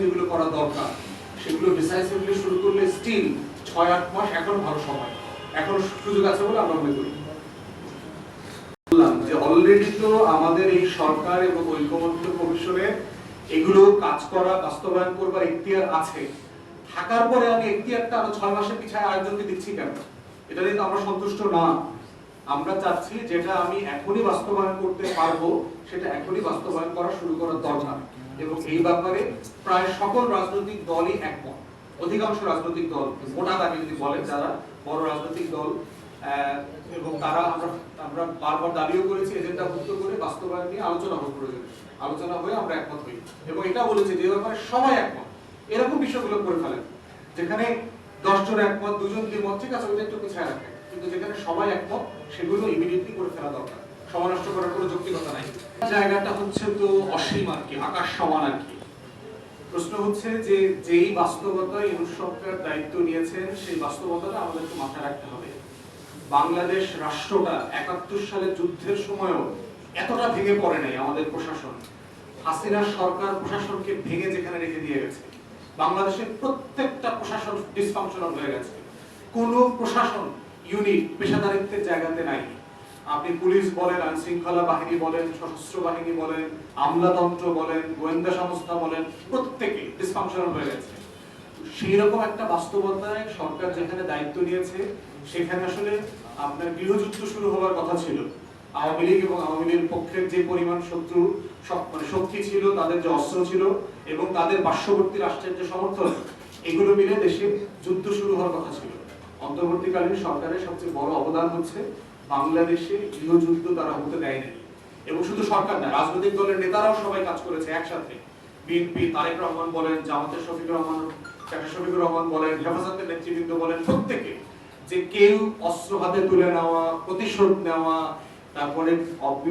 যেগুলো করা দরকার, সেগুলো শুরু করলে স্টিল ছয়, আট মাস এখনও ভালো সময়। এখনও সুযোগ আছে বলে আমরা মনে করি। বললাম যে অলরেডি তো আমাদের এই সরকার এবং ঐক্যমত্য কমিশনে এগুলো কাজ করা, বাস্তবায়ন করবার এখতিয়ার আছে। থাকার পরে আমি এখতিয়ারটা আরও ছয় মাসের পিছায় আয়োজনকে দিচ্ছি কেন? এটা নিয়ে আমরা সন্তুষ্ট না। আমরা চাচ্ছি যেটা আমি এখনই বাস্তবায়ন করতে পারব, সেটা এখনই বাস্তবায়ন করা শুরু করার দরকার। এবং এই ব্যাপারে প্রায় সকল রাজনৈতিক দলই একমত। অধিকাংশ রাজনৈতিক দল, মোটা দাবি যদি বলেন যারা, বড় রাজনৈতিক দল এবং তারা আমরা আমরা বারবার দাবিও করেছি এজেন্ডা ভুক্ত করে বাস্তবায়ন নিয়ে আলোচনা হোক প্রয়োজন। আলোচনা হয়ে আমরা একমত হই। এবং এটা বলেছি যে ব্যাপারে সবাই একমত। এরকম বিষয়গুলো করে ফেলেন। যেখানে দশ জন একমত, দুজন দ্বিমত ঠিক আছে, ওইটা একটু পিছায় রাখে কিন্তু যেখানে সবাই একমত, সেগুলো ইমিডিয়েটলি করে ফেলা দরকার। সময় নষ্ট করার কোনো যৌক্তিকতা নাই। জায়গাটা হচ্ছে তো অসীম আর কি, আকাশ সমান আর কি। প্রশ্ন হচ্ছে যে, যেই বাস্তবতা ইউনুস সরকার দায়িত্ব নিয়েছেন, সেই বাস্তবতাটা আমাদেরকে মাথায় রাখতে হবে। বাংলাদেশ রাষ্ট্রটা একাত্তর সালে যুদ্ধের সময়ও এতটা ভেঙে পড়ে নাই আমাদের প্রশাসন। হাসিনা সরকার প্রশাসনকে ভেঙে যেখানে রেখে দিয়ে গেছে, বাংলাদেশের প্রত্যেকটা প্রশাসন ডিসফাংশনাল হয়ে গেছে। কোনো প্রশাসন ইউনিট পেশাদারিত্বের জায়গাতে নাই। আপনি পুলিশ বলেন আইন শৃঙ্খলা বাহিনী বলেন, সশস্ত্র বাহিনী বলেন, আমলাতন্ত্র বলেন, গোয়েন্দা সংস্থা বলেন, প্রত্যেকে ডিসফাংশনাল হয়ে গেছে। সেই রকম একটা বাস্তবতায় সরকার যেখানে দায়িত্ব নিয়েছে সেখানে আসলে আপনার গৃহযুদ্ধ শুরু হওয়ার কথা ছিল। আওয়ামী লীগ এবং আওয়ামী লীগের পক্ষের যে পরিমাণ শত্রু মানে শক্তি ছিল, তাদের যে অস্ত্র ছিল এবং তাদের পার্শ্ববর্তী রাষ্ট্রের যে সমর্থন, এগুলো মিলে দেশে যুদ্ধ শুরু হওয়ার কথা ছিল। অন্তর্বর্তীকালীন সরকারের সবচেয়ে বড় অবদান হচ্ছে বাংলাদেশে গৃহযুদ্ধ তারা হতে দেয় নাই। এবং শুধু সরকার না, রাজনৈতিক দলের নেতারাও সবাই কাজ করেছে একসাথে। বিএনপি, তারেক রহমান বলেন জামাতের শফিক রহমান শফিকুর রহমান বলেন, হেফাজতের নেতৃবৃন্দ বলেন, প্রত্যেকে যে কেউ অস্ত্র হাতে তুলে নেওয়া, প্রতিশোধ নেওয়া, তারপরে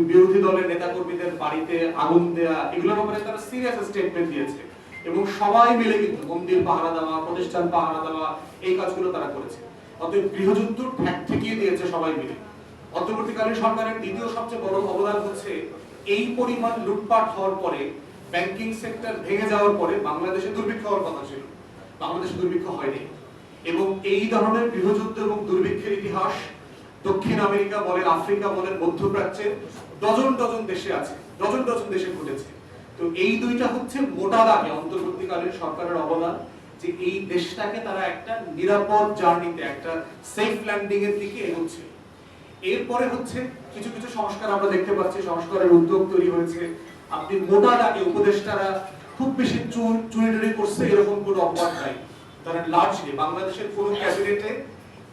বিরোধী দলের নেতাকর্মীদের বাড়িতে আগুন দেয়া, এগুলোর ব্যাপারে তারা সিরিয়াস স্টেটমেন্ট দিয়েছে। এবং সবাই মিলে কিন্তু মন্দির পাহারা দেওয়া, প্রতিষ্ঠান পাহারা দেওয়া, এই কাজগুলো তারা করেছে। অতএব গৃহযুদ্ধ ঠেক ঠেকিয়ে দিয়েছে সবাই মিলে। অন্তর্বর্তীকালীন সরকারের দ্বিতীয় সবচেয়ে বড় অবদান হচ্ছে এই পরিমাণ লুটপাট হওয়ার পরে ব্যাংকিং সেক্টর ভেঙে যাওয়ার পরে বাংলাদেশে দুর্ভিক্ষ হওয়ার কথা ছিল। বাংলাদেশে দুর্ভিক্ষ হয়নি। এবং এই ধরনের গৃহযুদ্ধ এবং দুর্ভিক্ষের ইতিহাস দক্ষিণ আমেরিকা বলেন, আফ্রিকা বলেন মধ্যপ্রাচ্যে ডজন ডজন দেশে আছে, ডজন ডজন দেশে ঘটেছে। তো এই দুইটা হচ্ছে মোটা দাগে অন্তর্বর্তীকালীন সরকারের অবদান যে এই দেশটাকে তারা একটা নিরাপদ জার্নিতে, একটা সেফ ল্যান্ডিং এর দিকে এগোচ্ছে। এরপরে হচ্ছে কিছু কিছু সংস্কার আমরা দেখতে পাচ্ছি। সংস্কারের উদ্যোগ তৈরি হয়েছে। আপনি মোটা দাগে উপদেষ্টারা খুব বেশি চুর টুরি করছে, এরকম কোনো অপবাদ নাই। তারা লার্জলি বাংলাদেশের কোন ক্যাবিনেটে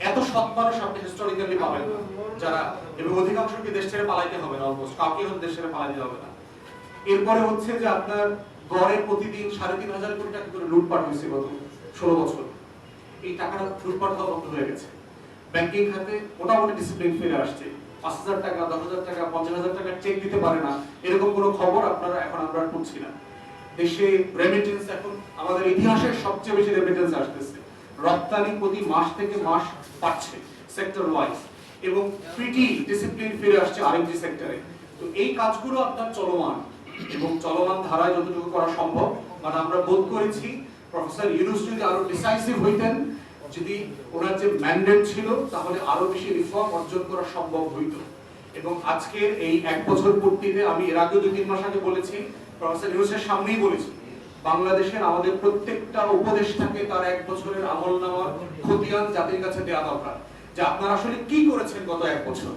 এত সৎ মানুষ আপনি হিস্টোরিক্যালি পাবেন যারা, এবং অধিকাংশকে দেশ ছেড়ে পালাইতে হবে না অলমোস্ট কাউকে হয়তো দেশ ছেড়ে পালাইতে হবে না। এরপরে হচ্ছে যে আপনার গড়ে প্রতিদিন সাড়ে তিন হাজার কোটি টাকা করে লুটপাট হয়েছে গত ষোলো বছর। এই টাকাটা লুটপাট হওয়া বন্ধ হয়ে গেছে। ব্যাংকিং খাতে মোটামুটি ডিসিপ্লিন ফিরে আসছে। পাঁচ হাজার টাকা, দশ হাজার টাকা, পঞ্চাশ হাজার টাকা চেক দিতে পারে না। এরকম কোনো খবর আপনারা এখন আমরা শুনছি না। দেশে রেমিটেন্স এখন আমাদের ইতিহাসের সবচেয়ে বেশি রেমিটেন্স আসতেছে। রপ্তানি প্রতি মাস থেকে মাস পাচ্ছে সেক্টর ওয়াইজ এবং প্রিটি ডিসিপ্লিন ফিরে আসছে আরেকটি সেক্টরে তো এই কাজগুলো আপনার চলমান এবং চলমান ধারায় যতটুকু করা সম্ভব মানে আমরা বোধ করেছি প্রফেসর ইউনুস যদি আরও ডিসাইসিভ হইতেন, যদি ওনার যে ম্যান্ডেট ছিল, তাহলে আরও বেশি রিফর্ম অর্জন করা সম্ভব হইত। এবং আজকের এই এক বছর পূর্তিতে আমি এর আগে দুই তিন মাস আগে বলেছি, প্রফেসর ইউনুসের সামনেই বলেছি, বাংলাদেশের আমাদের প্রত্যেকটা উপদেষ্টাকে তার এক বছরের আমল নেওয়ার খতিয়ান জাতির কাছে দেওয়া দরকার। যে আপনারা আসলে কি করেছেন গত এক বছর?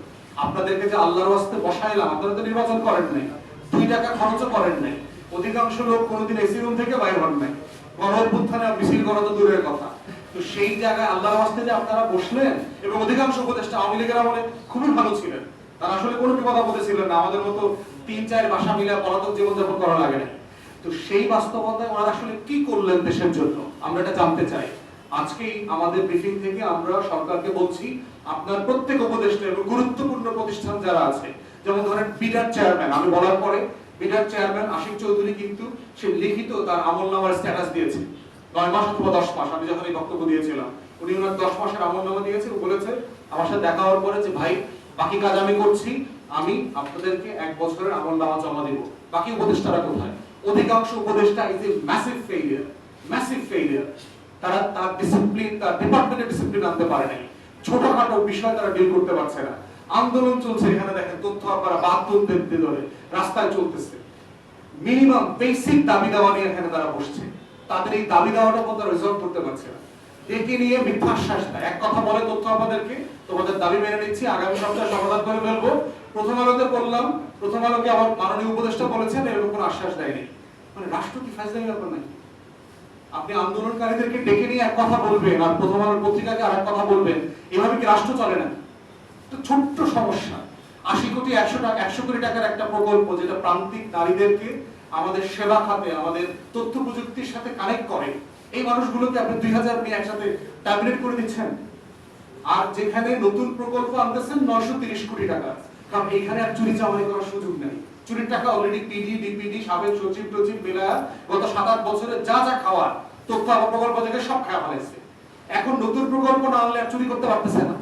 আপনাদেরকে যে আল্লাহর ওয়াস্তে বসাইলাম, আপনারা তো নির্বাচন করেন নাই, দুই টাকা খরচও করেন নাই, অধিকাংশ লোক কোনোদিন এসি রুম থেকে বাইর হন নাই গণ অভ্যুত্থানে মিছিল করা তো দূরের কথা। তো সেই জায়গায় আল্লাহর ওয়াস্তে যে আপনারা বসলেন, এবং অধিকাংশ উপদেষ্টা আওয়ামী লীগের আমলে খুবই ভালো ছিলেন। তারা আসলে কোনো আপদে ছিলেন না। আমাদের মতো তিন, চার বাসা মিলে পলাতক জীবনযাপন করা লাগে না। তো সেই বাস্তবতায় ওনারা আসলে কি করলেন দেশের জন্য? আমরা এটা জানতে চাই। আজকেই আমাদের ব্রিফিং থেকে আমরা সরকারকে বলছি, আপনার প্রত্যেক উপদেষ্টা এবং গুরুত্বপূর্ণ প্রতিষ্ঠান যারা আছে, যেমন ধরেন বিডার চেয়ারম্যান, আমি বলার পরে বিডার চেয়ারম্যান আশিক চৌধুরী কিন্তু সে লিখিত তার আমল নামার স্ট্যাটাস দিয়েছে। নয় মাস অথবা দশ মাস, আমি যখন এই বক্তব্য দিয়েছিলাম, উনি ওনার দশ মাসের আমল নামা দিয়েছে বলেছে, আমার সাথে দেখা হওয়ার পরে যে, ভাই বাকি কাজ আমি করছি, আমি আপনাদেরকে এক বছরের আমল নামা জমা দিব। বাকি উপদেষ্টারা কোথায়? অধিকাংশ উপদেষ্টা is a massive failure massive failure তারা তার ডিসিপ্লিন তার ডিপার্টমেন্টের ডিসিপ্লিন আনতে পারে নাই। ছোটখাটো বিষয় তারা ডিল করতে পারছে না। আন্দোলন চলছে এখানে দেখেন, তথ্য আপনারা বাহাত্তর ধরে রাস্তায় চলতেছে। মিনিমাম বেসিক দাবি দেওয়া নিয়ে এখানে তারা বসছে। তাদের এই দাবি দেওয়াটা পর্যন্ত রিজলভ করতে পারছে না। ডেকে নিয়ে মিথ্যা আশ্বাস দেয় এক কথা বলে তথ্য আপনাদেরকে তোমাদের দাবি মেনে নিচ্ছি, আগামী সপ্তাহে সমাধান করে ফেলব। প্রথম আলোতে বললাম, প্রথম আলোকে আমার মাননীয় উপদেষ্টা বলেছেন, এরকম কোনো আশ্বাস দেয়নি। মানে রাষ্ট্র কি ফাজলামি ব্যাপার নাকি? আপনি আন্দোলনকারীদেরকে ডেকে নিয়ে এক কথা বলবেন, আর প্রথম আলোর পত্রিকাকে আর এক কথা বলবেন, এভাবে কি রাষ্ট্র চলে না? তো ছোট্ট সমস্যা। আশি কোটি, একশো টাকা, একশো কোটি টাকার একটা প্রকল্প যেটা প্রান্তিক নারীদেরকে আমাদের সেবা খাতে, আমাদের তথ্য প্রযুক্তির সাথে কানেক্ট করে। এই মানুষগুলোকে আপনি দুই হাজার নিয়ে একসাথে ট্যাবলেট করে দিচ্ছেন। আর যেখানে নতুন প্রকল্প আনতেছেন, নয়শো তিরিশ কোটি টাকা। কারণ এখানে আর চুরি চামারি করার সুযোগ নেই। চুরির টাকা অলরেডি পিডি ডিপিডি সাবেক সচিব, টচিব, মিলা, গত সাত আট বছরে যা যা খাওয়ার, তথ্য প্রকল্প থেকে সব খাওয়া ফেলেছে এখন নতুন প্রকল্প না আনলে আর চুরি করতে পারতেছে না।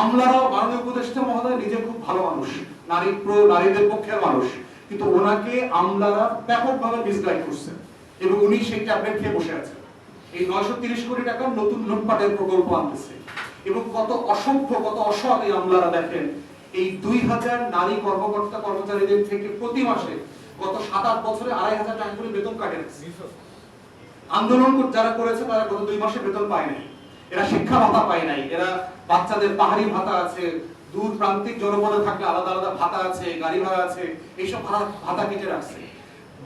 আমলারাও মাননীয় উপদেষ্টা মহোদয় নিজে খুব ভালো মানুষ। নারী প্রো, নারীদের পক্ষের মানুষ। কিন্তু ওনাকে আমলারা ব্যাপকভাবে মিসগাইড করছেন এবং উনি সেই ট্যাবলেট খেয়ে বসে আছেন। এই নয়শো তিরিশ কোটি টাকার নতুন লুটপাটের প্রকল্প আনতেছে। এবং কত অসভ্য কত অসৎ এই আমলারা দেখেন, এই দুই হাজার নারী কর্মকর্তা কর্মচারীদের থেকে প্রতি মাসে গত সাত আট বছরে আড়াই হাজার টাকা করে বেতন কাটে। আন্দোলন যারা করেছে, তারা গত দুই মাসে বেতন পায় নাই। এরা শিক্ষা ভাতা পায় নাই। এরা বাচ্চাদের পাহাড়ি ভাতা আছে দূর প্রান্তিক জনপদে থাকলে আলাদা আলাদা ভাতা আছে, গাড়ি ভাড়া আছে, এইসব ভাতা কেটে রাখছে।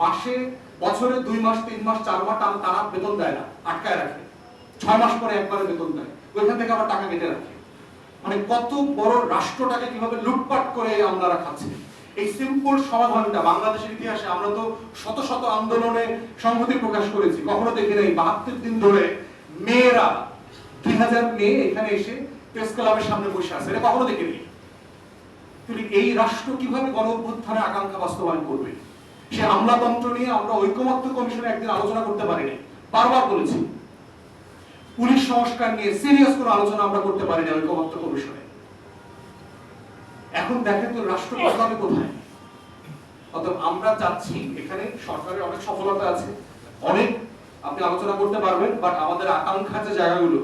মাসে বছরে দুই মাস, তিন মাস, চার মাস টানা তারা বেতন দেয় না, আটকায় রাখে। ছয় মাস পরে একবারে বেতন দেয়। ওইখান থেকে আবার টাকা কেটে রাখে। মানে কত বড় রাষ্ট্রটাকে কীভাবে লুটপাট করে আমলারা খাচ্ছে এই সিম্পল সমাধানটা বাংলাদেশের ইতিহাসে আমরা তো শত শত আন্দোলনে সংহতি প্রকাশ করেছি, কখনো দেখি নাই। বাহাত্তর দিন ধরে মেয়েরা, দুই হাজার মেয়ে এখানে এসে প্রেস ক্লাবের সামনে বসে আছে। এটা কখনো দেখিনি। এই রাষ্ট্র কীভাবে গণ অভ্যুত্থানের আকাঙ্ক্ষা বাস্তবায়ন করবে? সে আমলাতন্ত্র নিয়ে আমরা ঐকমত্য কমিশনে একদিন আলোচনা করতে পারিনি, বারবার বলেছি। পুলিশ সংস্কার নিয়ে সিরিয়াস কোনো আলোচনা আমরা করতে পারিনি ঐকমত্য কমিশনে। এখন দেখেন তো রাষ্ট্র প্রভাবে কোথায়। অতএব আমরা চাচ্ছি, এখানে সরকারের অনেক সফলতা আছে, অনেক আপনি আলোচনা করতে পারবেন বাট আমাদের আকাঙ্ক্ষা যে জায়গাগুলো,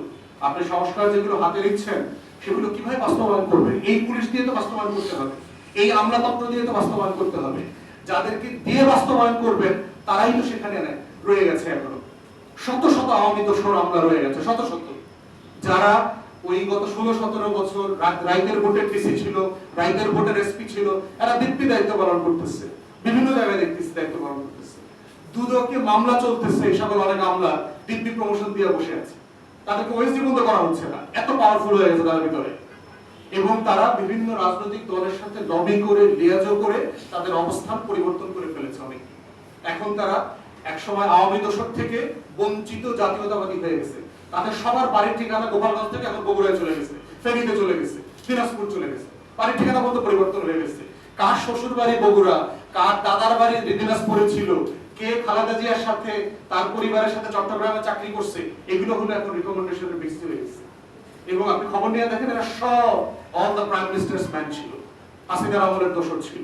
আপনি সংস্কার যেগুলো হাতে নিচ্ছেন, সেগুলো কীভাবে বাস্তবায়ন করবেন? এই পুলিশ দিয়ে তো বাস্তবায়ন করতে হবে, এই আমলাতন্ত্র দিয়ে তো বাস্তবায়ন করতে হবে। যাদেরকে দিয়ে বাস্তবায়ন করবেন, তারাই তো সেখানে রয়ে গেছে এখনও। শত শত আওয়ামী দোষর আমলা রয়ে গেছে, শত শত। যারা ওই গত ষোলো সতেরো বছর রাইতের ভোটের টিসি ছিল, রাইতের ভোটের এসপি ছিল, এরা দিব্যি দায়িত্ব পালন করতেছে। বিভিন্ন জায়গায় দেখতেছি দায়িত্ব পালন করতেছে। দুদকে মামলা চলতেছে, এই সকল অনেক আমলা দিব্যি প্রমোশন দিয়ে বসে আছে। তাদেরকে ওয়েস্ট বন্ধ করা হচ্ছে না। এত পাওয়ারফুল হয়ে গেছে তাদের ভিতরে। এবং তারা বিভিন্ন রাজনৈতিক দলের সাথে লবি করে, লিয়াজো করে তাদের অবস্থান পরিবর্তন করে ফেলেছে অনেক এখন তারা একসময় আওয়ামী দশক থেকে বঞ্চিত জাতীয়তাবাদী হয়ে গেছে। তাদের সবার বাড়ির ঠিকানা গোপালগঞ্জ থেকে এখন বগুড়ায় চলে গেছে, ফেনীতে চলে গেছে, দিনাজপুর চলে গেছে। বাড়ির ঠিকানা বলতে পরিবর্তন হয়ে গেছে। কার শ্বশুর বাড়ি বগুড়া, কার দাদার বাড়ি দিনাজপুরে ছিল, কে খালেদা জিয়ার সাথে, তার পরিবারের সাথে চট্টগ্রামে চাকরি করছে, এগুলো হলো এখন রিকমেন্ডেশনের বেসিস হয়ে গেছে। এবং আপনি খবর নিয়ে দেখেন এরা সব all the prime minister's man ছিল হাসিনার আমলের দোষর ছিল।